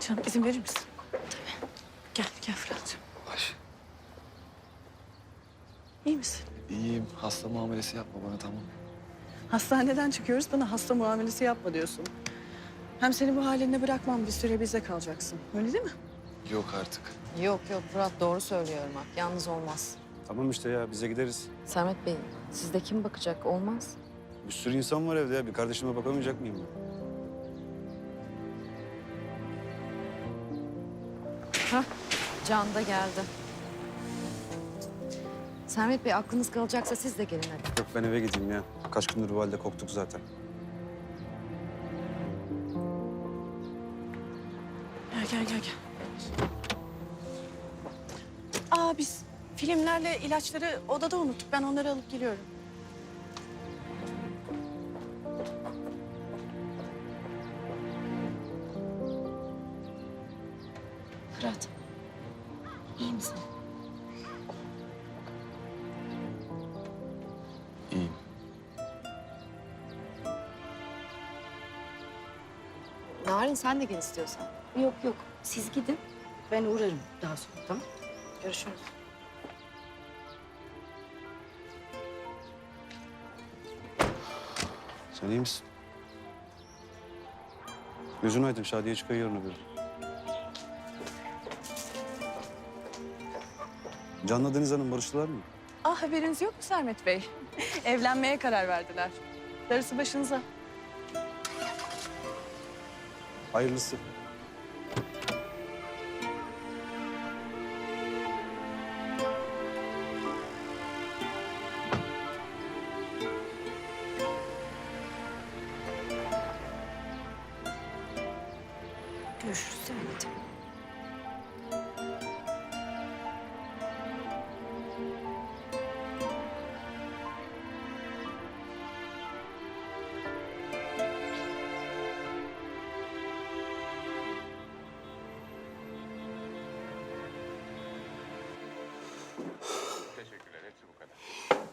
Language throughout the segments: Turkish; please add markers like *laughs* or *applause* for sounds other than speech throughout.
Canım izin verir misin? Tabii. Gel, gel Fırat'cığım. Ayşe. İyi misin? İyiyim. Hasta muamelesi yapma bana tamam. Hastaneden çıkıyoruz, bana hasta muamelesi yapma diyorsun. Hem seni bu haline bırakmam, bir süre bizde kalacaksın. Öyle değil mi? Yok artık. Yok yok Fırat doğru söylüyor Irmak. Yalnız olmaz. Tamam işte ya bize gideriz. Sermet Bey sizde kim bakacak? Olmaz. Bir sürü insan var evde ya. Bir kardeşime bakamayacak mıyım ben? Hah Can da geldi. Sermet Bey aklınız kalacaksa siz de gelin hadi. Yok ben eve gideyim ya. Kaç gündür bu halde koktuk zaten. Gel, gel, gel, gel. Aa biz filmlerle ilaçları odada unuttuk. Ben onları alıp geliyorum. İyi misin? İyiyim. Narin sen de gel istiyorsan. Yok yok siz gidin. Ben uğrarım daha sonra tamam Görüşürüz. Sen iyi misin? Gözün aydın. Şadiye çıkıyor yarın öbür. Can'la Deniz Hanım barıştılar mı? Ah haberiniz yok mu Sermet Bey? *laughs* Evlenmeye karar verdiler. Darısı başınıza. Hayırlısı. Görüşürüz Sermet'im.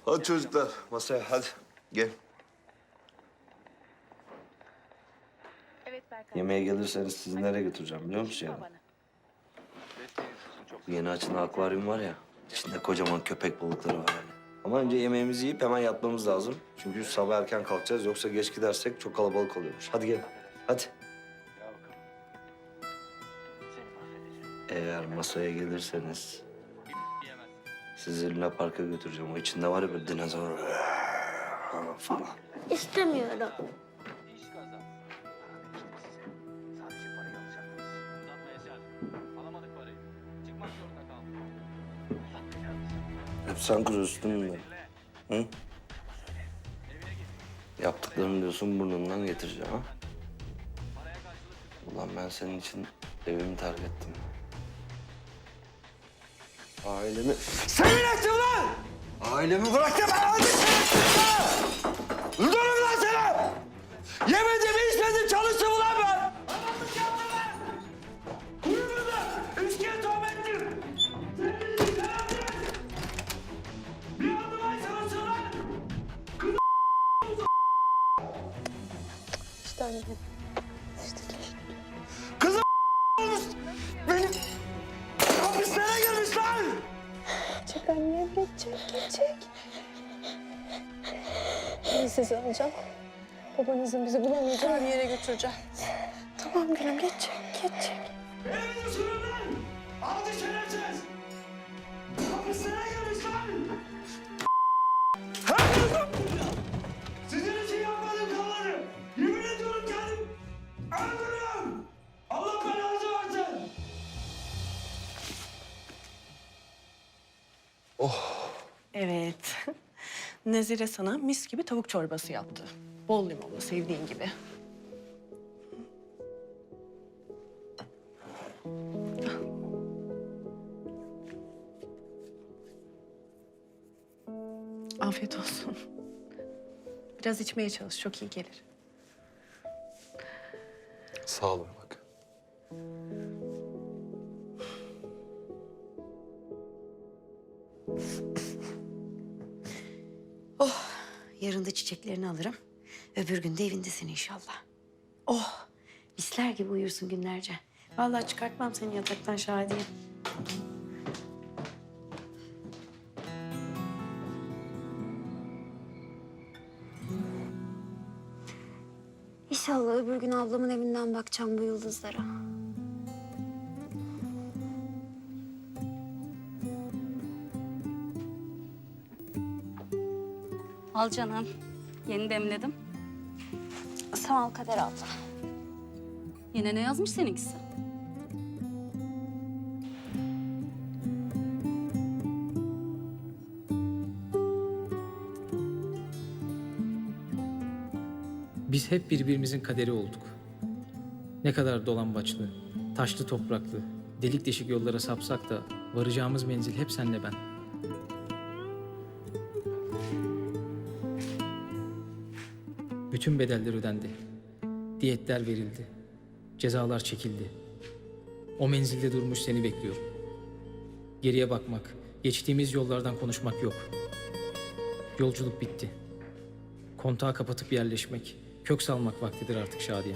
Hadi çocuklar masaya hadi gel. Yemeğe gelirseniz sizi nereye götüreceğim biliyor musun yani? Bu yeni açılan akvaryum var ya, içinde kocaman köpek balıkları var yani. Ama önce yemeğimizi yiyip hemen yatmamız lazım. Çünkü sabah erken kalkacağız yoksa geç gidersek çok kalabalık oluyormuş. Hadi gel, hadi. Eğer masaya gelirseniz sizi Luna Park'a götüreceğim. O içinde var ya böyle dinozor *laughs* falan. İstemiyorum. Hep sen kuruyorsun değil mi? Hı? Yaptıklarını diyorsun burnundan getireceğim ha? Ulan ben senin için evimi terk ettim. Ailemi... Senin ettin lan! Ailemi bıraktım ben hadi sen Öldürürüm lan seni! Yemedim, içmedim, çalıştım ulan ben! Adamlık yaptım lan! Uyumadım, içkiye tohum ettim! Senin için karanlık! Bir adım ay çalışın lan! İşte anne. Geçecek geçecek. Ben sizi alacağım. Babanızın bizi bulamayacağı bir yere götüreceğim. Tamam gülüm geçecek geçecek. Beni düşürün lan! Aldı şerefsiz! Hapislere girmiş lan! Evet. *laughs* Nezire sana mis gibi tavuk çorbası yaptı. Bol limonlu, sevdiğin gibi. Afiyet olsun. Biraz içmeye çalış, çok iyi gelir. Sağ olun Yarın çiçeklerini alırım. Öbür gün de evindesin inşallah. Oh, Mis Bekler gibi uyursun günlerce. Vallahi çıkartmam seni yataktan Şadiye. İnşallah öbür gün ablamın evinden bakacağım bu yıldızlara. Al canım. Yeni demledim. Sağ ol Kader abla. Yine ne yazmış seninkisi? Biz hep birbirimizin kaderi olduk. Ne kadar dolambaçlı, taşlı topraklı, delik deşik yollara sapsak da varacağımız menzil hep senle ben. Bütün bedeller ödendi. Diyetler verildi. Cezalar çekildi. O menzilde durmuş seni bekliyorum. Geriye bakmak, geçtiğimiz yollardan konuşmak yok. Yolculuk bitti. Kontağı kapatıp yerleşmek, kök salmak vaktidir artık Şadiye.